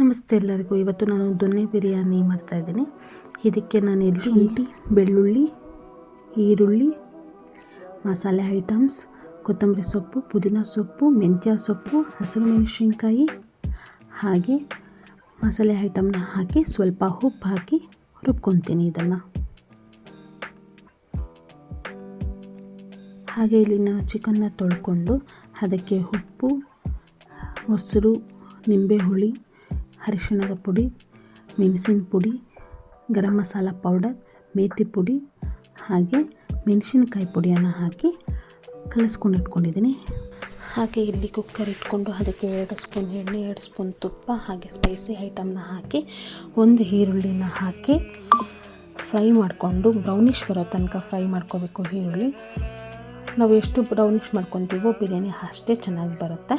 ನಮಸ್ತೆ ಎಲ್ಲರಿಗೂ. ಇವತ್ತು ನಾನು ದೊನ್ನೆ ಬಿರಿಯಾನಿ ಮಾಡ್ತಾಯಿದ್ದೀನಿ ಇದಕ್ಕೆ ನಾನು ಇಲ್ಲಿ ಶುಂಠಿ. ಬೆಳ್ಳುಳ್ಳಿ ಈರುಳ್ಳಿ ಮಸಾಲೆ ಐಟಮ್ಸ್ ಕೊತ್ತಂಬರಿ ಸೊಪ್ಪು ಪುದೀನ ಸೊಪ್ಪು ಮೆಂತ್ಯ ಸೊಪ್ಪು ಹಸಿರು ಮೆಣಸಿನ್ಕಾಯಿ ಹಾಗೆ ಮಸಾಲೆ ಐಟಮ್ನ ಹಾಕಿ ಸ್ವಲ್ಪ ಉಪ್ಪು ಹಾಕಿ ರುಬ್ಕೊತೀನಿ ಇದನ್ನು. ಹಾಗೆ ಇಲ್ಲಿ ನಾನು ಚಿಕನ್ನ ತೊಳ್ಕೊಂಡು ಅದಕ್ಕೆ ಉಪ್ಪು ಮೊಸರು ನಿಂಬೆ ಹುಳಿ ಅರಿಶಿಣದ ಪುಡಿ, ಮೆಣಸಿನ ಪುಡಿ, ಗರಂ ಮಸಾಲ ಪೌಡರ್ ಮೇತಿ ಪುಡಿ ಹಾಗೆ ಮೆಣಸಿನಕಾಯಿ ಪುಡಿಯನ್ನು ಹಾಕಿ ಕಲಸ್ಕೊಂಡು ಇಟ್ಕೊಂಡಿದ್ದೀನಿ. ಹಾಗೆ ಇಲ್ಲಿ ಕುಕ್ಕರ್ ಇಟ್ಕೊಂಡು ಅದಕ್ಕೆ ಎರಡು ಸ್ಪೂನ್ ಎಣ್ಣೆ, ಎರಡು ಸ್ಪೂನ್ ತುಪ್ಪ ಹಾಗೆ ಸ್ಪೈಸಿ ಐಟಮ್ನ ಹಾಕಿ ಒಂದು ಈರುಳ್ಳಿನ ಹಾಕಿ ಫ್ರೈ ಮಾಡಿಕೊಂಡು ಬ್ರೌನಿಷ್ ಬರೋ ತನಕ ಫ್ರೈ ಮಾಡ್ಕೋಬೇಕು ಈರುಳ್ಳಿ. ನಾವು ಎಷ್ಟು ಬ್ರೌನಿಷ್ ಮಾಡ್ಕೊತೀವೋ ಬಿರಿಯಾನಿ ಅಷ್ಟೇ ಚೆನ್ನಾಗಿ ಬರುತ್ತೆ.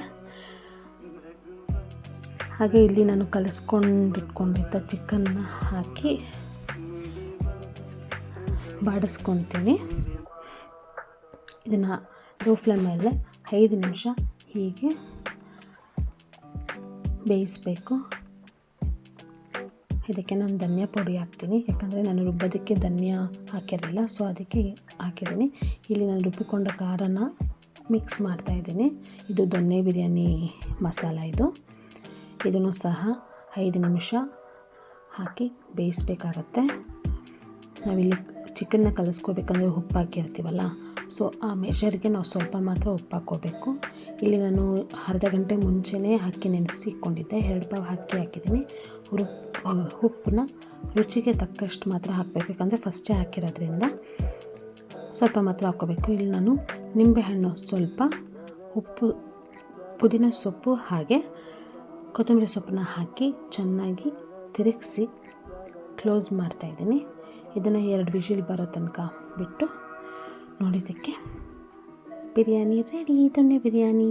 ಹಾಗೆ ಇಲ್ಲಿ ನಾನು ಕಲಿಸ್ಕೊಂಡಿಟ್ಕೊಂಡಿದ್ದ ಚಿಕನ್ನ ಹಾಕಿ ಬಾಡಿಸ್ಕೊತೀನಿ ಇದನ್ನು ಲೋ ಫ್ಲೇಮಲ್ಲೇ ಮೇಲೆ ಐದು ನಿಮಿಷ ಹೀಗೆ ಬೇಯಿಸಬೇಕು. ಇದಕ್ಕೆ ನಾನು ಧನಿಯಾ ಪುಡಿ ಹಾಕ್ತೀನಿ. ಯಾಕಂದರೆ ನಾನು ರುಬ್ಬೋದಕ್ಕೆ ಧನಿಯಾ ಹಾಕಿರಲಿಲ್ಲ ಸೊ ಅದಕ್ಕೆ ಹಾಕಿದ್ದೀನಿ. ಇಲ್ಲಿ ನಾನು ರುಬ್ಬಿಕೊಂಡ ಖಾರನ ಮಿಕ್ಸ್ ಮಾಡ್ತಾಯಿದ್ದೀನಿ ಇದು ದೊನ್ನೆ ಬಿರಿಯಾನಿ ಮಸಾಲ ಇದು. ಇದನ್ನು ಸಹ ಐದು ನಿಮಿಷ ಹಾಕಿ ಬೇಯಿಸ್ಬೇಕಾಗತ್ತೆ. ನಾವಿಲ್ಲಿ ಚಿಕನ್ನ ಕಲಿಸ್ಕೋಬೇಕಂದ್ರೆ ಉಪ್ಪು ಹಾಕಿರ್ತೀವಲ್ಲ ಸೊ ಆ ಮೆಷರ್ಗೆ ನಾವು ಸ್ವಲ್ಪ ಮಾತ್ರ ಉಪ್ಪು ಹಾಕ್ಕೋಬೇಕು. ಇಲ್ಲಿ ನಾನು ಅರ್ಧ ಗಂಟೆ ಮುಂಚೆನೇ ಅಕ್ಕಿ ನೆನೆಸಿಕೊಂಡಿದ್ದೆ, ಎರಡು ಪಾವು ಅಕ್ಕಿ ಹಾಕಿದ್ದೀನಿ. ಉಪ್ಪನ್ನ ರುಚಿಗೆ ತಕ್ಕಷ್ಟು ಮಾತ್ರ ಹಾಕಬೇಕು ಯಾಕಂದರೆ ಫಸ್ಟೇ ಹಾಕಿರೋದ್ರಿಂದ ಸ್ವಲ್ಪ ಮಾತ್ರ ಹಾಕ್ಕೋಬೇಕು. ಇಲ್ಲಿ ನಾನು ನಿಂಬೆಹಣ್ಣು ಸ್ವಲ್ಪ, ಉಪ್ಪು, ಪುದೀನ ಸೊಪ್ಪು ಹಾಗೆ ಕೊತ್ತಂಬರಿ ಸೊಪ್ಪನ್ನ ಹಾಕಿ ಚೆನ್ನಾಗಿ ತಿರುಗಿಸಿ ಕ್ಲೋಸ್ ಮಾಡ್ತಾಯಿದ್ದೀನಿ ಇದನ್ನು ಎರಡು ವಿಷಿಲ್ ಬರೋ ತನಕ ಬಿಟ್ಟು ನೋಡಿದ್ದಕ್ಕೆ ಬಿರಿಯಾನಿ ರೆಡಿ ತೊಂಡೆ ಬಿರಿಯಾನಿ.